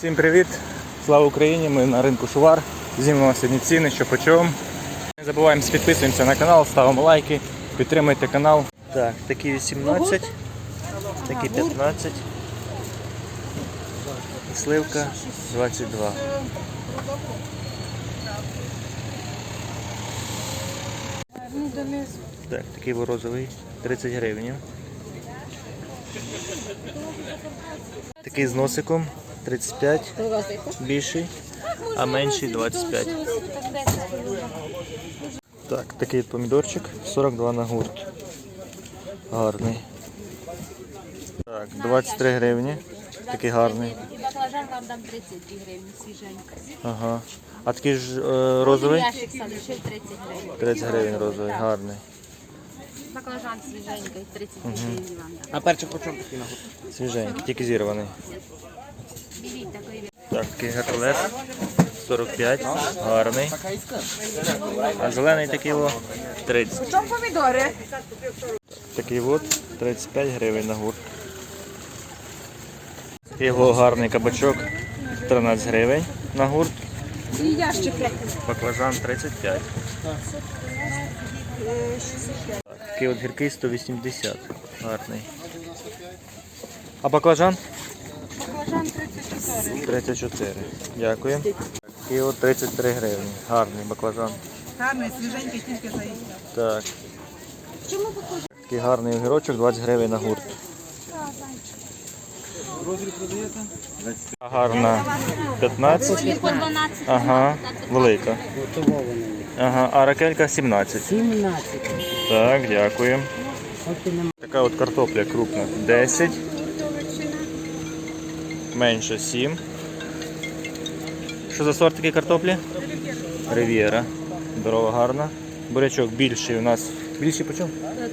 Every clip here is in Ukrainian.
Всім привіт! Слава Україні! Ми на ринку Шувар. Знімемо сьогодні ціни, що по. Не забуваємо, підписуємося на канал, ставимо лайки, підтримуйте канал. Так, такі 18, такі 15. І Сливка 22. Так, такий розовий 30 гривень. Такий з носиком 35, більший, а менший 25. Так, такий помідорчик 42 на гурт. Гарний. Так, 23 гривні. Такий гарний. І баклажан вам дам 32 гривні свіженько. Ага. А такий ж е, розовий? Ящик залишив 30 гривень. 30 гривень розовий, гарний. Баклажан свіженький, 32 гривні вам дам. А перчик по чому такий на гурт? Свіженький, тільки зірваний. Так, такий геркулес 45, гарний. А зелений такий о 30. Чому помідори? Такий от 35 гривень на гурт. Його гарний кабачок 13 гривень на гурт. І ящики. Баклажан 35. Такий от гіркий 180. Гарний. А баклажан? Баклажан 34. 34. Дякую. Такий от 33 гривні. Гарний баклажан. Гарний, свіженький, тільки заїхав. Так. Такий гарний огірочок 20 гривень на гурт. Гарна 15. Ага, велика. Ага, а ракелька 17. 17. Так, дякую. Така от картопля крупна 10. Менше 7. Що за сорт такий картоплі? Рив'єра. Здорова, гарна. Бурячок більший у нас. Більший по чому?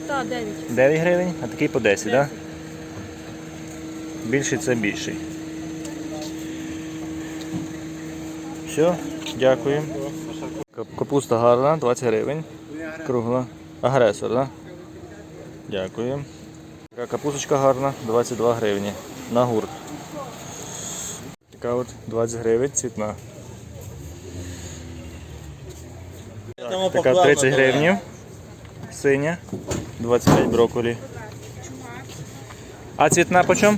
Та 9. 9 гривень, а такий по 10, так? Да? Більший це більший. Все, дякую. Капуста гарна, 20 гривень. Кругла. Агресор, так? Да? Дякую. Капусточка гарна, 22 гривні. На гурт. Така от 20 гривень, цвітна. Так, така 30 гривень. Синя. 25 брокколі. А цвітна по чому?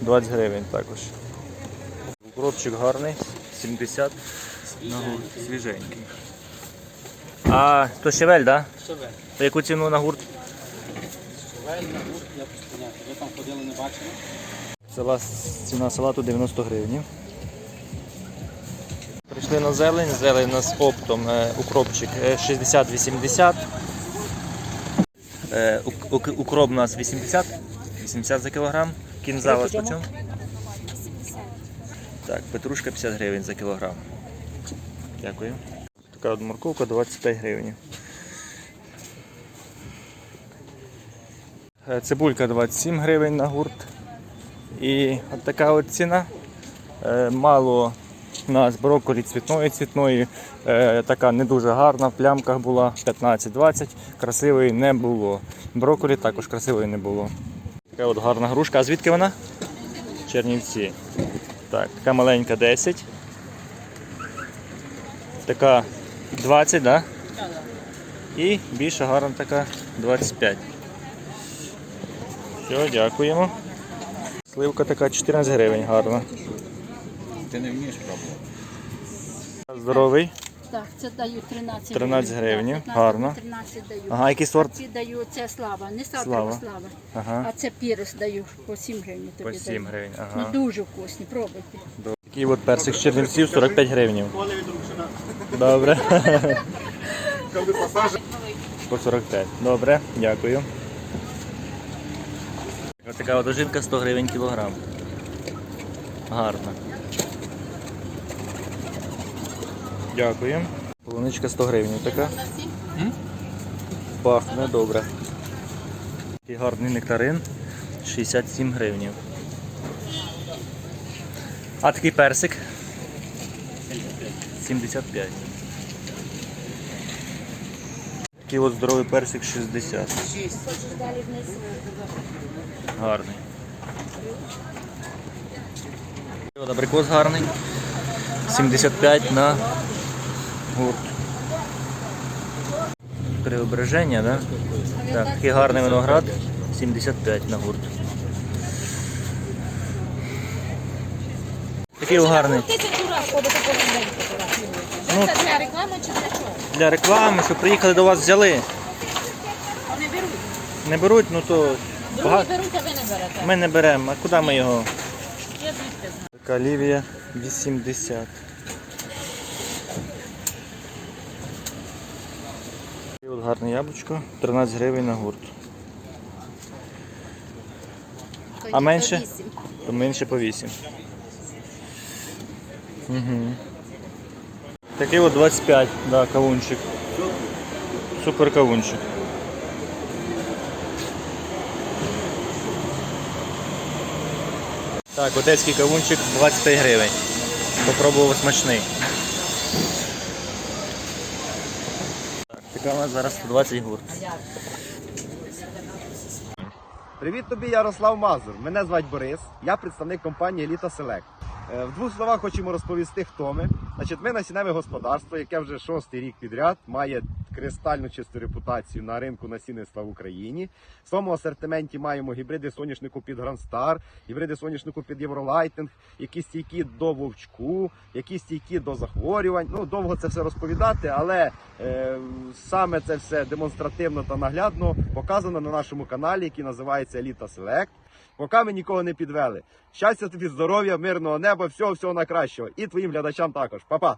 20 гривень також. Укропчик гарний, 70 на гурт, свіженький. А то щавель, так? Да? По яку ціну на гурт? Шевель на гурт, я поняття. Ви там ходили, не бачили? Ціна салату 90 гривень. Прийшли на зелень, зелень у нас оптом е, укропчик е, 60-80. Е, ук- Укроп у нас 80, 80 за кілограм. Кінза у вас по чому? Так, петрушка 50 гривень за кілограм. Дякую. Така от морковка 25 гривень. Е, Цибулька 27 гривень на гурт. І от така от ціна. Е, Мало у нас брокколі цвітної цвітної, е, така не дуже гарна, в плямках була 15-20, красивої не було. Брокколі також красивої не було. Така от гарна грушка. А звідки вона? Чернівці. Так, така маленька 10. Така 20, да? І більша гарна така 25. Все, дякуємо. Сливка така 14 гривень, гарна. Ти не вмієш пробувати. Здоровий. Так, це даю 13 13 гривень, Так, 15, гарно. 13 даю. Ага, який сорт? Ці даю, це слава, не сатра, Слава. слава. слава. Ага. А це пірис даю по 7 гривень тобі По 7 даю. гривень, Ну ага. дуже вкусні, пробуйте. Такий от персик з чернівців 45 гривень. Добре. По 45. Добре, дякую. Ось така от ожинка 100 гривень кілограм. Гарна. Дякую. Полуничка 100 гривень така. Пахне добре. Такий гарний нектарин 67 гривень. А такий персик? 75. Такий от здоровий персик 60. Гарний. Абрикос гарний. 75 на гурт. Преображення, да? Так, такий гарний виноград. 75 на гурт. Такий гарний. Ну. Це для реклами чи для чого? Для реклами, що приїхали до вас взяли. Вони беруть. Не беруть, ну то Другі багато. беруть, а ви не берете. Ми не беремо. А куди ми його? Я звідки знаю. Така лівія 80. І от гарне яблучко, 13 гривень на гурт. А менше? по вісім. То менше по 8. Угу. Такий от 25, да, кавунчик. Супер кавунчик. Так, одеський кавунчик 25 гривень. Попробував смачний. Так, у нас зараз 120 гурт. Привіт тобі, Ярослав Мазур. Мене звать Борис. Я представник компанії Еліта Селект. В двох словах хочемо розповісти, хто ми. Значить, ми насінневе господарство, яке вже шостий рік підряд має кристально чисту репутацію на ринку насінництва в Україні. В своєму асортименті маємо гібриди соняшнику під Грандстар, гібриди соняшнику під Євролайтинг, які стійкі до вовчку, які стійкі до захворювань. Ну, довго це все розповідати, але е, саме це все демонстративно та наглядно показано на нашому каналі, який називається Еліта Селект. Поки ми нікого не підвели. Щастя тобі, здоров'я, мирного неба, всього всього найкращого. І твоїм глядачам також. Па-па!